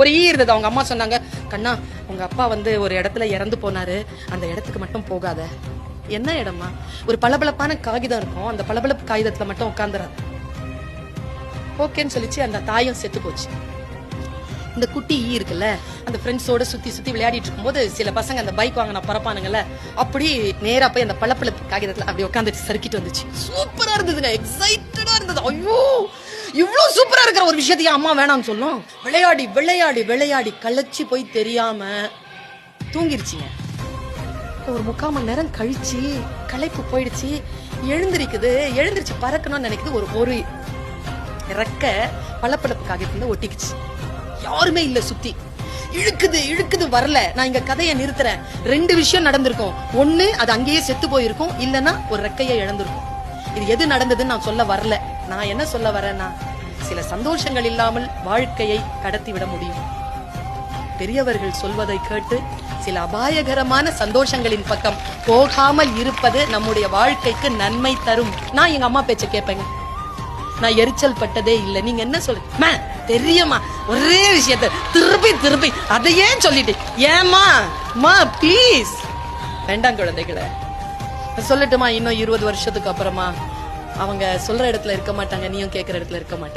ஒரு ஈ இருந்தது. அவங்க அம்மா சொன்னாங்க கண்ணா உங்க அப்பா வந்து ஒரு இடத்துல இறந்து போனாரு. அந்த இடத்துக்கு மட்டும் போகாத. என்ன இடமா ஒரு பளபளப்பான காகிதம் இருக்கும். அந்த பளபளப்பு காகிதத்துல மட்டும் உட்காந்துறாரு ஓகேன்னு சொல்லிச்சு. அந்த தாயும் செத்து போச்சு. இந்த குட்டி ஈ இருக்குல்ல அந்த ஃப்ரெண்ட்ஸோட சுத்தி சுத்தி விளையாடிட்டு இருக்கும்போது சில பசங்க அந்த பைக் வாங்கின பரப்பானுங்கல்ல அப்படி நேரா போய் அந்த பளபளப்பு காகிதத்துல அப்படி உட்காந்துட்டு சறுக்கிட்டு வந்துச்சு. சூப்பரா இருந்ததுங்க. எக்ஸைட்டடா இருந்தது. ஐயோ! இவ்வளவு சூப்பரா இருக்கிற ஒரு விஷயத்தையும் அம்மா வேணாம்னு சொல்லும். விளையாடி விளையாடி விளையாடி களைச்சி போய் தெரியாம தூங்கிருச்சிங்க. ஒரு முக்கால் மணி நேரம் கழிச்சு களைப்பு போயிடுச்சு எழுந்திருக்குது எழுந்திருச்சு பறக்கணும்னு நினைக்குது ஒரு ஒரு ரெக்க பளபளப்பு இருந்த ஒட்டிக்குச்சு. யாருமே இல்ல சுத்தி. இழுக்குது இழுக்குது வரல. நான் இங்க கதையை நிறுத்துறேன். ரெண்டு விஷயம் நடந்திருக்கும். ஒண்ணு அது அங்கேயே செத்து போயிருக்கும். இல்லைன்னா ஒரு ரெக்கையை இழந்திருக்கும். இது எது நடந்ததுன்னு நான் சொல்ல வரல. நான் என்ன சொல்ல வரேன்னா சில சந்தோஷங்கள் இல்லாமல் வாழ்க்கையை கடத்தி விட முடியும். பெரியவர்கள் சொல்வதை கேட்டு சில அபாயகரமான சந்தோஷங்களின் பக்கம் போகாமல் இருப்பது நம்முடைய வாழ்க்கைக்கு நன்மை தரும். நான் எங்க அம்மா பேச்ச கேட்பேங்க. நான் எரிச்சல் பட்டதே இல்ல. நீங்க என்ன சொல்ல தெரியுமா? ஒரே விஷயத்த திருப்பி திருப்பி அதையே சொல்லிட்டு ஏமா மா ப்ளீஸ் வேண்டாம் குழந்தைகளை. சொல்லட்டுமா இன்னும் இருபது வருஷத்துக்கு அப்புறமா? அவங்க சொல்ற இடத்துல இருக்க மாட்டாங்க நீயும் கேட்குற இடத்துல இருக்க மாட்டாங்க